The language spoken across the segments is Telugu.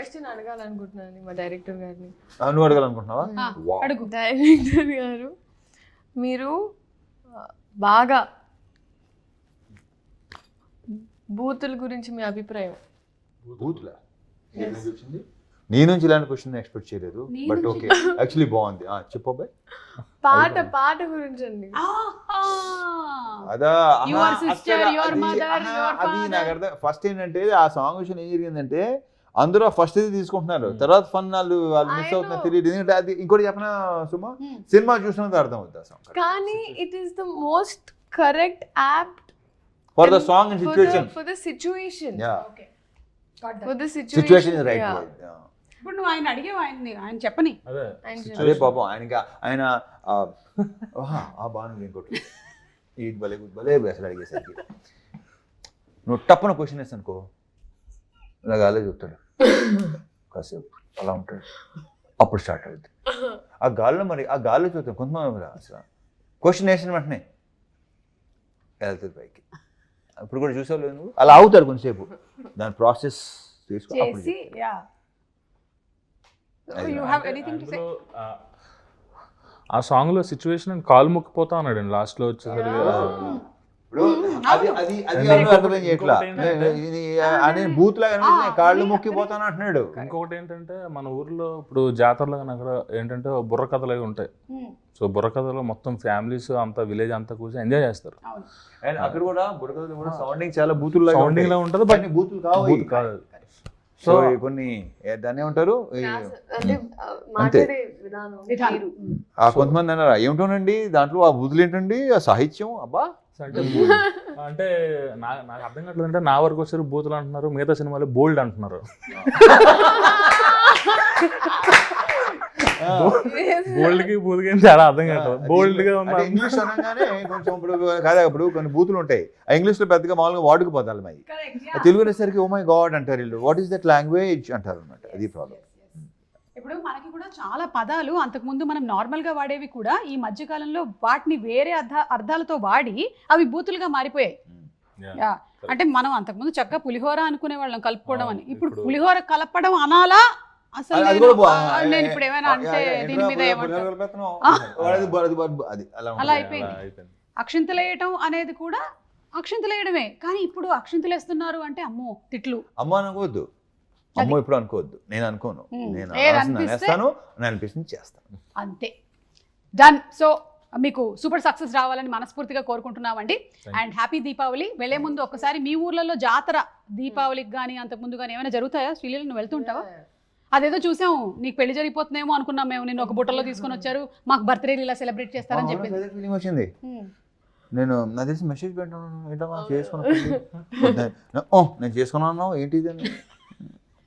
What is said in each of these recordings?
క్వశ్చన్ అడగాలనుకుంటున్నాను మా డైరెక్టర్ గారిని. నువ్వు అడగాలనుకుంటున్నావా. అడుగు. డైరెక్టర్ గారు మీరు బాగా బూతుల గురించి మీ అభిప్రాయం. బూత్లా? నీ నుంచి ఇలాంటి క్వశ్చన్ ఎక్స్పెక్ట్ చేయలేదు. బట్? ఓకే యాక్చువల్లీ బాగుంది. ఆ, చెప్పు అబ్బాయి. పాట పాట గురించి అండి. ఆహా. అదా అది-. నాకు అర్థం ఫస్ట్ ఏంటంటే ఆ సాంగ్ విషయం ఏం జరిగిందంటే అందరూ ఫస్ట్ ఇది తీసుకుంటున్నారు. తర్వాత ఫన్ వాళ్ళు వాళ్ళు మిస్ అవుతున్నారు. తెలియదు ఎందుకంటే అది ఇంకోటి చెప్పిన సుమా? Hmm. సినిమా చూసినంత అర్థం అవుతుంది కానీ it is the most correct app for the song and situation for the that. For the situation situation right ఇప్పుడు నువ్వు ఆయన అడిగావు ఆయన్ని ఆయన చెప్పని. అదే. పాపం ఆయనకి ఆయన ఆ, బాగుంది ఇంకోటి ఈ భలే భలే అసలు అడిగేసరికి నువ్వు టప్పున క్వశ్చన్ వేస్తాను ఇలా గాలే చెప్తాడు కాసేపు అలా ఉంటాడు. అప్పుడు స్టార్ట్ అవుతుంది ఆ గాల్లో మరి ఆ గాల్లో చూస్తాం కొంతమంది అసలు. క్వశ్చన్ వేసిన వెంటనే వెళ్తుంది పైకి. ఇప్పుడు కూడా చూసావు లేదు నువ్వు? అలా అవుతాడు కొంతసేపు. దాని ప్రాసెస్ అప్పుడు చేసి ఆ, ఆ సాంగ్లో సిచ్యువేషన్ కాలు మొక్కిపోతా ఉన్నాడు లాస్ట్లో వచ్చేసరికి ఇప్పుడు అది అది అది అర్థం చేయట్లా? అని బూత్ లాగా కాళ్ళు మొక్కిపోతాను అంటున్నాడు. ఇంకొకటి ఏంటంటే మన ఊర్లో ఇప్పుడు జాతరలో కనుక ఏంటంటే బుర్ర కథలు అవి ఉంటాయి. సో బుర్ర కథలో మొత్తం ఫ్యామిలీస్ అంతా విలేజ్ అంతా కూర్చొని ఎంజాయ్ చేస్తారు. అండ్ అక్కడ కూడా బుడకలు కూడా సౌండింగ్ చాలా బూతులు సౌండింగ్ లా ఉంటుంది బట్ కానీ బూతులు కావు బూత్ కాదు. సో కొన్ని దాన్ని ఏమంటారు. తీరు. ఆ కొంతమంది అన్నారు ఏమిటోనండి? దాంట్లో ఆ బూతులు ఏంటండి? ఆ సాహిత్యం? అబ్బా! అంటే అంటే నాకు అర్థం కావట్లేదు అంటే నా వరకు వచ్చారు బూతులు అంటున్నారు మిగతా సినిమాలు బోల్డ్ అంటున్నారు. బోల్డ్కి బూత్కి చాలా అర్థం కావట్లేదు. బోల్డ్గా ఉన్న ఇంగ్లీష్ అనగానే కొంచెం ఇప్పుడు కాదా ఇప్పుడు కొన్ని బూతులు ఉంటాయి. ఆ ఇంగ్లీష్లో పెద్దగా మామూలుగా వాడుకు పదాలు మరి కరెక్ట్ తెలుగు అనేసరికి ఓ మై గాడ్ అంటారు వీళ్ళు. వాట్ ఈస్ దట్ లాంగ్వేజ్ అంటారు అనమాట అది ప్రాబ్లం ఇప్పుడు మనకి కూడా చాలా పదాలు అంతకుముందు మనం నార్మల్గా వాడేవి కూడా ఈ మధ్య కాలంలో వాటిని వేరే అర్థ అర్థాలతో వాడి అవి బూతులుగా మారిపోయాయి. అంటే మనం అంతకుముందు చక్కగా పులిహోర అనుకునే వాళ్ళం కలుపుకోవడం అని. ఇప్పుడు పులిహోర కలపడం అనాలా? అసలు అది నేను- ఇప్పుడు ఏమైనా అంటే దీని మీద అలా. అయిపోయింది. అలా అయిపోయింది. అక్షింతలు వేయటం అనేది కూడా అక్షింతలు వేయడమే. కానీ ఇప్పుడు అక్షింతలు వేస్తున్నారు అంటే అమ్మో తిట్లు. అమ్మ అనుకోవద్దు అమ్మ ఇప్పుడు అనుకోవద్దు. నేను అనుకోను. నేను నేను అనిపిస్తుంది చేస్తాను. అంతే. డన్ సో మీకు సూపర్ సక్సెస్ రావాలని మనస్ఫూర్తిగా కోరుకుంటున్నామండి. అండ్ హ్యాపీ దీపావళి వెళ్ళే ముందు ఒకసారి మీ ఊర్లలో జాతర దీపావళికి కానీ అంతకు ముందు కానీ ఏమైనా జరుగుతాయా? శ్రీలీల నువ్వు వెళ్తుంటావా? అదేదో చూసాం. నీకు పెళ్ళి జరిగిపోతుందేమో అనుకున్నాం మేము. నిన్ను ఒక బుట్టలో తీసుకొని వచ్చారు. మాకు బర్త్డే ఇలా సెలబ్రేట్ చేస్తారని feeling వచ్చింది. నేను నాకు తెలిసి మెసేజ్ పెట్టాను నేను చేసుకున్నాను ఏంటి ఇది అని?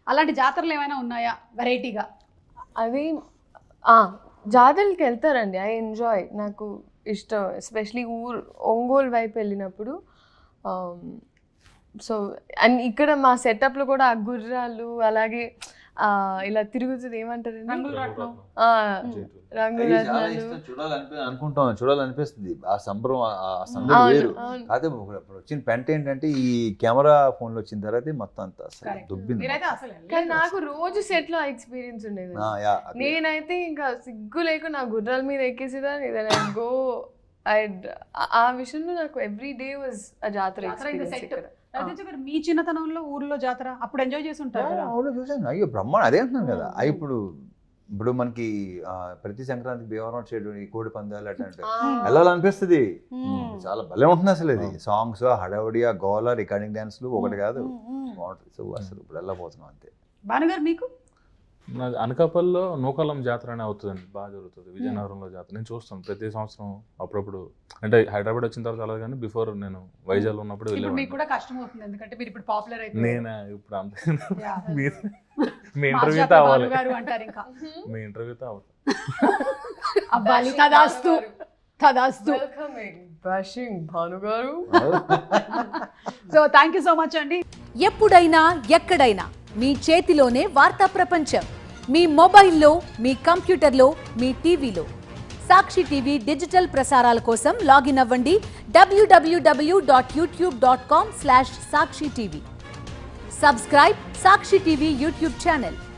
అలాంటి జాతరలు ఏమైనా ఉన్నాయా వెరైటీగా? అవి జాతరలకు వెళ్తారండి. I enjoy. నాకు ఇష్టం. ఎస్పెషలీ ఊరు ఒంగోలు వైపు వెళ్ళినప్పుడు సో అండ్ ఇక్కడ మా సెటప్లో కూడా ఆ గుర్రాలు అలాగే ఇలా తిరుగుతుంది చూడాలనిపి అనుకుంటాం చూడాలనిపిస్తుంది. ఆ సంబరం ఆ- సందడి వేరు. అదే ఇప్పుడు వచ్చిన పెంట ఏంటంటే ఈ కెమెరా ఫోన్లు వచ్చిన తర్వాత మొత్తం అంతా అసలు. దుబ్బింది కానీ. నాకు రోజు సెట్లో ఎక్స్పీరియన్స్ ఉండేది. ఆ, యా, అది. నేనైతే ఇంకా సిగ్గు లేకుండా నా గుర్రాల మీద ఎక్కేసేదాన్ని. గో ఐడ్ ఆ విషయంలో నాకు ఎవ్రీ డే వాజ్ ఆ జాతర ఎక్స్పీరియన్స్. ఇక్కడ. రవితేజ గారు మీ చిన్నతనంలో ఊర్లో జాతర అప్పుడు ఎంజాయ్ చేసి ఉంటారు చూసాను అయ్యో బ్రహ్మాండ. అదే అంటున్నాను కదా. ఇప్పుడు ఇప్పుడు మనకి ప్రతి సంక్రాంతికి భీమవరం చేయడం ఈ కోడి పందాలు అట్లాంటి వెళ్ళాలనిపిస్తుంది. చాలా భలే ఉంటుంది అసలు ఇది. సాంగ్స్ హడావుడి ఆ గోల రికార్డింగ్ డాన్స్లు ఒకటి కాదు. బాగుంటుంది. సో అసలు ఇప్పుడు వెళ్ళబోతున్నాం అంతే. భానుగారు మీకు? నాది అనకాపల్లిలో నూకాలం జాతర అని అవుతుందండి. బాగా జరుగుతుంది. విజయనగరంలో జాతర. నేను చూస్తాను. ప్రతి సంవత్సరం అప్పుడప్పుడు. అంటే హైదరాబాద్ వచ్చిన తర్వాత చాలా కానీ బిఫోర్ నేను వైజాగ్ ఉన్నప్పుడు ఇప్పుడు మీకు కూడా కష్టం అవుతుంది. ఎందుకంటే మీరు ఇప్పుడు పాపులర్ నేను? ఇప్పుడు అంతే. మీ ఇంటర్వ్యూతో అవ్వాలి అంటారు ఇంకా. మీ ఇంటర్వ్యూతో అవ్వాలి అబ్బాలి తదాస్తు. తదాస్తు. వెల్కమింగ్ బ్రషింగ్ భానుగారు so thank you so much అండి. ఎప్పుడైనా ఎక్కడైనా మీ చేతిలోనే వార్తా ప్రపంచం. మీ మొబైల్లో మీ కంప్యూటర్లో మీ టీవీలో. సాక్షి టీవీ డిజిటల్ ప్రసారాల కోసం లాగిన్ అవ్వండి. WWW dot YouTube dot com slash Sakshi TV. Subscribe Sakshi TV YouTube channel.